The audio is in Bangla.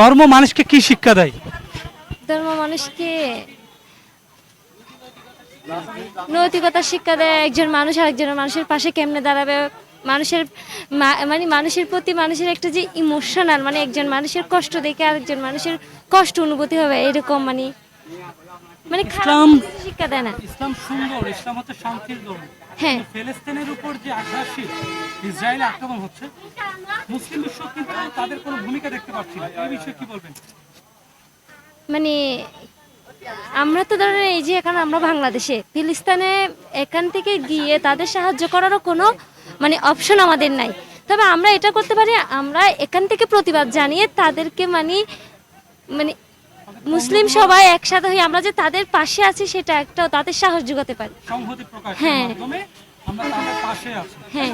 ধর্ম মানুষকে কি শিক্ষা দেয়? ধর্ম মানুষকে নৈতিকতা শিক্ষা দেয়, একজন মানুষ আরেকজন মানুষের পাশে কেমনে দাঁড়াবে? মানুষের মানে মানুষের প্রতি মানুষের একটা যে ইমোশনাল মানে একজন মানুষের কষ্ট দেখে আরেকজন মানুষের কষ্ট অনুভূতি হবে, এরকম মানে মানে ইসলাম- শিক্ষা দেয় না। ইসলাম সুন্দর ইসলাম হচ্ছে শান্তির ধর্ম হ্যাঁ। ফিলিস্তিনের উপর যে আগ্রাসী ইসরায়েলে আক্রমণ হচ্ছে মুসলিম বিশ্ব কিন্তু তাদের কোনো ভূমিকা দেখতে পাচ্ছি না। এই বিষয়ে কি বলবেন? মানে আমরা তো ধরেন এই যে এখন আমরা বাংলাদেশে ফিলিস্তিনে এখান থেকে গিয়ে তাদের সাহায্য করারও কোনো মানে অপশন আমাদের নাই। তবে আমরা এটা করতে পারি আমরা এখান থেকে প্রতিবাদ জানিয়ে তাদেরকে মানে মানে মুসলিম সবাই একসাথে হয়ে আমরা যে তাদের পাশে আছি সেটা একটা তাদের সাহস যোগাতে পারি। সংহতি প্রকাশের হ্যাঁ। মাধ্যমে আমরা তাদের পাশে আছি। হ্যাঁ।